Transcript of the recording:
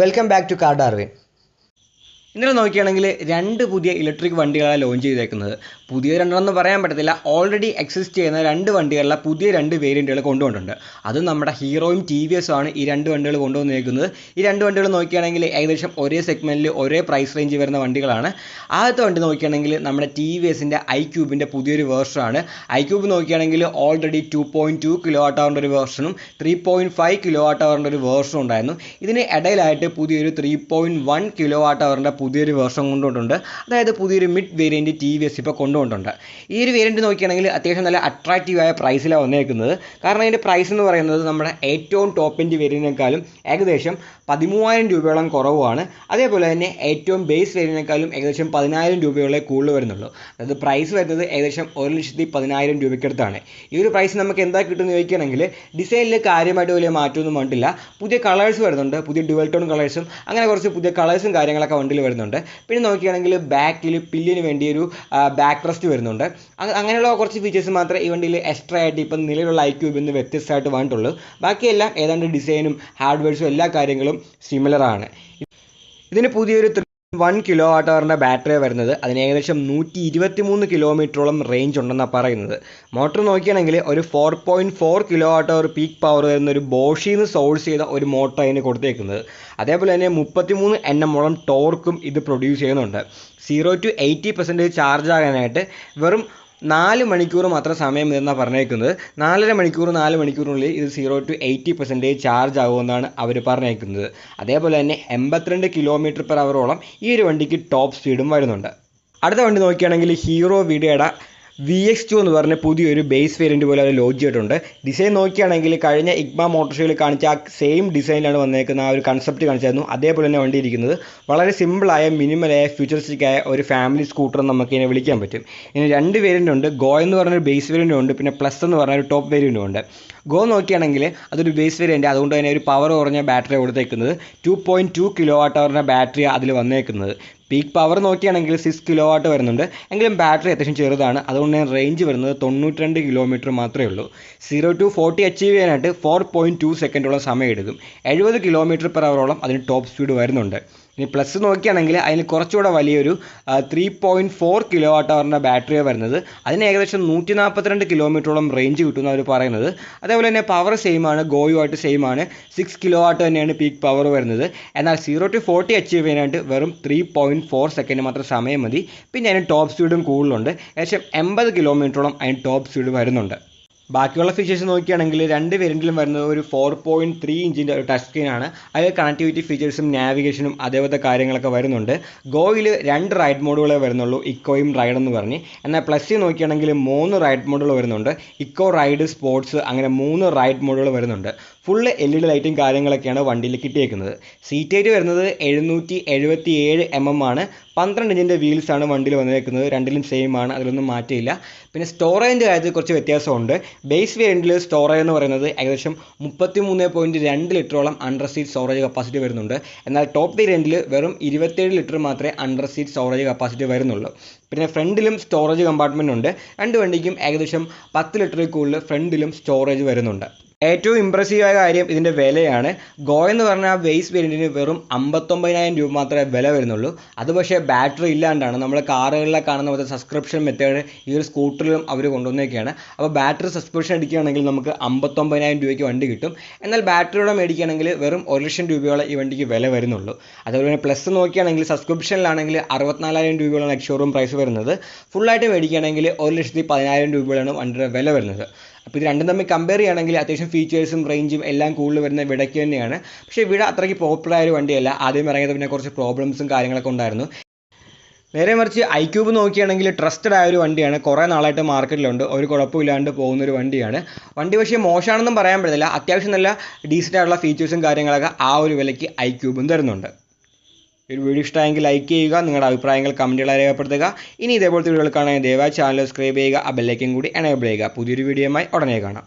Welcome back to car Darwin ഇന്നലെ നോക്കുകയാണെങ്കിൽ രണ്ട് പുതിയ ഇലക്ട്രിക് വണ്ടികളാണ് ലോഞ്ച് ചെയ്തേക്കുന്നത്. പുതിയ രണ്ടെണ്ണം പറയാൻ പറ്റത്തില്ല. ഓൾറെഡി എക്സിസ്റ്റ് ചെയ്യുന്ന രണ്ട് വണ്ടികളിലെ പുതിയ രണ്ട് വേരിയന്റുകൾ കൊണ്ടുവന്നിട്ടുണ്ട്. അത് നമ്മുടെ ഹീറോയും ടി വി എസും ആണ് ഈ രണ്ട് വണ്ടികൾ കൊണ്ടുവന്നിരിക്കുന്നത് ഈ രണ്ട് വണ്ടികൾ നോക്കുകയാണെങ്കിൽ ഏകദേശം ഒരേ സെഗ്മെന്റിൽ ഒരേ പ്രൈസ് റേഞ്ച് വരുന്ന വണ്ടികളാണ്. ആദ്യത്തെ വണ്ടി നോക്കുകയാണെങ്കിൽ നമ്മുടെ ടി വി എസിന്റെ ഐ ക്യൂബിന്റെ പുതിയൊരു വേർഷനാണ് ഐ ക്യൂബ് നോക്കുകയാണെങ്കിൽ already two point two kilo watt അവറിന്റെ ഒരു വേർഷനും three point five kilo watt അവറിന്റെ ഒരു വേർഷനും ഉണ്ടായിരുന്നു. ഇതിന് ഇടയിലായിട്ട് പുതിയൊരു three point one kilo watt അവറിന്റെ പുതിയൊരു വേർഷൻ കൊണ്ടുവന്നിട്ടുണ്ട്. അതായത് പുതിയൊരു mid variant T V S ഇപ്പോൾ കൊണ്ടുവന്നിട്ടുണ്ട് ഈ ഒരു വേരിയന്റ് നോക്കുകയാണെങ്കിൽ അത്യാവശ്യം നല്ല അട്രാക്റ്റീവായ പ്രൈസിലാണ് വന്നേക്കുന്നത്. കാരണം അതിന്റെ പ്രൈസ് എന്ന് പറയുന്നത് നമ്മുടെ ഏറ്റവും ടോപ്പ് എൻഡ് വേരിയന്റിനേക്കാളും ഏകദേശം പതിമൂവായിരം രൂപയോളം കുറവാണ് അതേപോലെ തന്നെ ഏറ്റവും ബേസ് വേരിയന്റിനേക്കാളും ഏകദേശം പതിനായിരം രൂപയോളേ കൂടുതൽ വരുന്നുള്ളൂ. അതായത് പ്രൈസ് വരുന്നത് ഏകദേശം ഒരു ലക്ഷത്തി പതിനായിരം രൂപയ്ക്കടുത്താണ്. ഈ ഒരു പ്രൈസ് നമുക്ക് എന്താ കിട്ടുമെന്ന് ചോദിക്കുകയാണെങ്കിൽ ഡിസൈനിൽ കാര്യമായിട്ട് വലിയ മാറ്റമൊന്നും വന്നിട്ടില്ല. പുതിയ കളേഴ്സ് വരുന്നുണ്ട്. പുതിയ ഡുവൽ ടോൺ കളേഴ്സും അങ്ങനെ കുറച്ച് പുതിയ കളേഴ്സും കാര്യങ്ങളൊക്കെ വണ്ടിയിൽ വരുന്നുണ്ട്. പിന്നെ നോക്കുകയാണെങ്കിൽ ബാക്കിൽ പില്ലിന് വേണ്ടി ഒരു ബാക്ക് റെസ്റ്റ് വരുന്നുണ്ട്. അങ്ങ- അങ്ങനെയുള്ള കുറച്ച് ഫീച്ചേഴ്സ് മാത്രമേ ഈ വണ്ടിയിൽ എക്സ്ട്രാ ആയിട്ട് ഇപ്പം നിലവിലുള്ള ഐ ക്യൂബിൽ നിന്ന് വ്യത്യസ്തമായിട്ട് വന്നിട്ടുള്ളൂ. ബാക്കിയെല്ലാം ഏതാണ്ട് ഡിസൈനും ഹാർഡ്വെയർസും എല്ലാ കാര്യങ്ങളും സിമിലർ ആണ്. ഇതിന് പുതിയൊരു വൺ കിലോ വാട്ട് അവറിന്റെ ബാറ്ററി വരുന്നത്. അതിന് ഏകദേശം നൂറ്റി ഇരുപത്തി മൂന്ന് കിലോമീറ്ററോളം റേഞ്ച് ഉണ്ടെന്നാണ് പറയുന്നത്. മോട്ടോർ നോക്കിയാണെങ്കിൽ ഒരു four point four kilo watt hour peak power വരുന്ന ഒരു ബോഷിൽ നിന്ന് സോഴ്സ് ചെയ്ത ഒരു മോട്ടോർ അതിന് കൊടുത്തേക്കുന്നത്. അതേപോലെ തന്നെ മുപ്പത്തി മൂന്ന് എൻ എമ്മോളം ടോർക്കും ഇത് പ്രൊഡ്യൂസ് ചെയ്യുന്നുണ്ട്. Zero to eighty percentage charge ആകാനായിട്ട് വെറും നാല് മണിക്കൂർ മാത്രം സമയം എന്നാണ് പറഞ്ഞേക്കുന്നത്. നാലര മണിക്കൂർ നാല് മണിക്കൂറിനുള്ളിൽ ഇത് zero to eighty percentage charge ആകുമെന്നാണ് അവർ പറഞ്ഞേക്കുന്നത്. അതേപോലെ തന്നെ എൺപത്തിരണ്ട് കിലോമീറ്റർ പെർ അവറോളം ഈ ഒരു വണ്ടിക്ക് ടോപ്പ് സ്പീഡും വരുന്നുണ്ട്. അടുത്ത വണ്ടി നോക്കുകയാണെങ്കിൽ ഹീറോ വീഡിയോയുടെ വി എക്സ് ടു എന്ന് പറഞ്ഞ പുതിയൊരു ബേസ് വേരിയന്റ് പോലെ അവർ ലോഞ്ച് ചെയ്തിട്ടുണ്ട്. ഡിസൈൻ നോക്കിയാണെങ്കിൽ കഴിഞ്ഞ ഇഗ്മ മോട്ടോർ ഷോയിൽ കാണിച്ച ആ സെയിം ഡിസൈനിലാണ് വന്നേക്കുന്ന ആ ഒരു കൺസെപ്റ്റ് കാണിച്ചായിരുന്നു. അതേപോലെ തന്നെ വണ്ടി ഇരിക്കുന്നത് വളരെ സിമ്പിളായ മിനിമലായ ഫ്യൂച്ചറിസ്റ്റിക് ആയ ഒരു ഫാമിലി സ്കൂട്ടർ നമുക്ക് ഇതിനെ വിളിക്കാൻ പറ്റും. ഇനി രണ്ട് വേരിയന്റ് ഉണ്ട്. ഗോ എന്ന് പറഞ്ഞൊരു ബേസ് വേരിയന്റ് ഉണ്ട്. പിന്നെ പ്ലസ് എന്ന് പറഞ്ഞ ഒരു ടോപ്പ് വേരിയന്റും ഉണ്ട്. ഗോ നോക്കുകയാണെങ്കിൽ അതൊരു ബേസ് വേരിയന്റ് അതുകൊണ്ട് തന്നെ ഒരു പവർ കുറഞ്ഞ ബാറ്ററി കൊടുത്തേക്കുന്നത്. Two point two kilo watt അവറിന്റെ battery അതിൽ വന്നേക്കുന്നത്. പീക്ക് പവർ നോക്കുകയാണെങ്കിൽ സിക്സ് കിലോ വാട്ട് വരുന്നുണ്ട്. എങ്കിലും ബാറ്ററി അത്യാവശ്യം ചെറുതാണ്. അതുകൊണ്ട് തന്നെ റേഞ്ച് വരുന്നത് തൊണ്ണൂറ്റിരണ്ട് കിലോമീറ്റർ മാത്രമേ ഉള്ളൂ. സീറോ ടു ഫോർട്ടി അച്ചീവ് ചെയ്യാനായിട്ട് ഫോർ പോയിന്റ് ടു സെക്കൻഡോളം സമയം എടുക്കും. എഴുപത് കിലോമീറ്റർ പെർ അവറോളം അതിന് ടോപ്പ് സ്പീഡ് വരുന്നുണ്ട്. ഇനി പ്ലസ് നോക്കുകയാണെങ്കിൽ അതിന് കുറച്ചുകൂടെ വലിയൊരു three point four kilo watt അവറിന്റെ ബാറ്ററിയാണ് വരുന്നത്. അതിന് ഏകദേശം നൂറ്റി നാൽപ്പത്തിരണ്ട് കിലോമീറ്ററോളം റേഞ്ച് കിട്ടുമെന്ന് അവർ പറയുന്നത്. അതേപോലെ തന്നെ പവർ സെയിം ആണ് ഗോയുമായിട്ട് സെയിം ആണ്. സിക്സ് കിലോ വാട്ട് തന്നെയാണ് പീക്ക് പവർ വരുന്നത്. എന്നാൽ സീറോ ടു ഫോർട്ടി അച്ചീവ് ചെയ്യാനായിട്ട് വെറും ത്രീ പോയിന്റ് ഫോർ സെക്കൻഡ് മാത്രം സമയം മതി. പിന്നെ അതിന് ടോപ്പ് സ്പീഡും കൂടുതലുണ്ട്. ഏകദേശം എൺപത് കിലോമീറ്ററോളം അതിന് ടോപ്പ് സ്പീഡ് വരുന്നുണ്ട്. ബാക്കിയുള്ള ഫീച്ചേഴ്സ് നോക്കുകയാണെങ്കിൽ രണ്ട് വേരിയന്റിലും വരുന്നത് ഒരു ഫോർ പോയിന്റ് ത്രീ ഇഞ്ചിന്റെ ഒരു ടച്ച് സ്ക്രീനാണ് അതിൽ കണക്ടിവിറ്റി ഫീച്ചേഴ്സും നാവിഗേഷനും അതേപോലത്തെ കാര്യങ്ങളൊക്കെ വരുന്നുണ്ട്. ഗോയിൽ രണ്ട് റൈഡ് മോഡുകളെ വരുന്നുള്ളൂ ഇക്കോയും റൈഡ് എന്ന് പറഞ്ഞ്. എന്നാൽ പ്ലസ് നോക്കുകയാണെങ്കിൽ മൂന്ന് റൈഡ് മോഡുകൾ വരുന്നുണ്ട്. ഇക്കോ റൈഡ് സ്പോർട്സ് അങ്ങനെ മൂന്ന് റൈഡ് മോഡുകൾ വരുന്നുണ്ട്. ഫുള്ള് എൽ ഇ ഡി ലൈറ്റും കാര്യങ്ങളൊക്കെയാണ് വണ്ടിയിൽ കിട്ടിയേക്കുന്നത്. സീറ്റ് ഹൈറ്റ് വരുന്നത് എഴുന്നൂറ്റി എഴുപത്തി ഏഴ് എം എം ആണ് പന്ത്രണ്ട് ഇഞ്ചിന്റെ വീൽസാണ് വണ്ടിയിൽ വന്നിരിക്കുന്നത് രണ്ടിലും സെയിം ആണ് അതിലൊന്നും മാറ്റമില്ല. പിന്നെ സ്റ്റോറേജിന്റെ കാര്യത്തിൽ കുറച്ച് വ്യത്യാസമുണ്ട്. ബേസ് വേരിയന്റിൽ സ്റ്റോറേജ് എന്ന് പറയുന്നത് ഏകദേശം മുപ്പത്തി മൂന്ന് പോയിന്റ് രണ്ട് ലിറ്ററോളം അണ്ടർ സീറ്റ് സ്റ്റോറേജ് കപ്പാസിറ്റി വരുന്നുണ്ട്. എന്നാൽ ടോപ്പ് വേരിയന്റിൽ വെറും ഇരുപത്തേഴ് ലിറ്റർ മാത്രമേ അണ്ടർ സീറ്റ് സ്റ്റോറേജ് കപ്പാസിറ്റി വരുന്നുള്ളൂ. പിന്നെ ഫ്രണ്ടിലും സ്റ്റോറേജ് കമ്പാർട്ട്മെന്റ് ഉണ്ട്. രണ്ട് വണ്ടിക്കും ഏകദേശം പത്ത് ലിറ്ററിൽ കൂടുതൽ ഫ്രണ്ടിലും സ്റ്റോറേജ് വരുന്നുണ്ട്. ഏറ്റവും ഇമ്പ്രസീവായ കാര്യം ഇതിന്റെ വിലയാണ്. ഗോ എന്ന് പറഞ്ഞാൽ ബേസ് വേരിയന്റിന് വെറും അമ്പത്തൊമ്പതിനായിരം രൂപ മാത്രമേ വില വരുന്നുള്ളൂ. അത് പക്ഷേ ബാറ്ററി ഇല്ലാണ്ടാണ്. നമ്മൾ കാറുകളിലെ കാണുന്ന പോലത്തെ സബ്സ്ക്രിപ്ഷൻ മെത്തേഡ് ഈ ഒരു സ്കൂട്ടറിലും അവർ കൊണ്ടുവന്നേക്കാണ്. അപ്പോൾ ബാറ്ററി സബ്സ്ക്രിപ്ഷൻ അടിക്കുകയാണെങ്കിൽ നമുക്ക് അമ്പത്തൊമ്പതിനായിരം രൂപയ്ക്ക് വണ്ടി കിട്ടും. എന്നാൽ ബാറ്ററിയോടെ മേടിക്കുകയാണെങ്കിൽ വെറും ഒരു ലക്ഷം രൂപയോളം ഈ വണ്ടിക്ക് വില വരുന്നുള്ളൂ. അതുപോലെ തന്നെ പ്ലസ് നോക്കുകയാണെങ്കിൽ സബ്സ്ക്രിപ്ഷനിലാണെങ്കിൽ അറുപത്തിനാലായിരം രൂപയോളം ഷോറൂം പ്രൈസ് വരുന്നത്. ഫുള്ളായിട്ട് മേടിക്കുകയാണെങ്കിൽ ഒരു ലക്ഷത്തി പതിനായിരം രൂപയോളാണ് വണ്ടിയുടെ വില വരുന്നത്. അപ്പോൾ ഇത് രണ്ടും തമ്മിൽ കമ്പയർ ചെയ്യുകയാണെങ്കിൽ അത്യാവശ്യം ഫീച്ചേഴ്സും റേഞ്ചും എല്ലാം കൂടുതൽ വരുന്ന വിടയ്ക്ക് തന്നെയാണ്. പക്ഷേ വിട അത്രയ്ക്ക് പോപ്പുലർ ആയ ഒരു വണ്ടിയല്ല. ആദ്യം ഇറങ്ങിയത് പിന്നെ കുറച്ച് പ്രോബ്ലംസും കാര്യങ്ങളൊക്കെ ഉണ്ടായിരുന്നു. നേരെ മറിച്ച് ഐ ക്യൂബ് നോക്കുകയാണെങ്കിൽ ട്രസ്റ്റഡ് ആയ ഒരു വണ്ടിയാണ്. കുറേ നാളായിട്ട് മാർക്കറ്റിലുണ്ട് ഒരു കുഴപ്പമില്ലാണ്ട് പോകുന്ന ഒരു വണ്ടിയാണ്. വണ്ടി പക്ഷേ മോശമാണെന്നും പറയാൻ പറ്റത്തില്ല. അത്യാവശ്യം നല്ല ഡീസന്റ് ആയിട്ടുള്ള ഫീച്ചേഴ്സും കാര്യങ്ങളൊക്കെ ആ ഒരു വിലയ്ക്ക് ഐ ക്യൂബും തരുന്നുണ്ട്. ഒരു വീഡിയോ ഇഷ്ടമായെങ്കിൽ ലൈക്ക് ചെയ്യുക നിങ്ങളുടെ അഭിപ്രായങ്ങൾ കമന്റുകളായി രേഖപ്പെടുത്തുക. ഇനി ഇതേപോലത്തെ വീഡിയോകൾ കാണാൻ ദയവായി ചാനൽ സബ്സ്ക്രൈബ് ചെയ്യുക ആ ബെല്ലൈക്കും കൂടി എനേബിൾ ചെയ്യുക. പുതിയൊരു വീഡിയോയുമായി ഉടനെ കാണാം.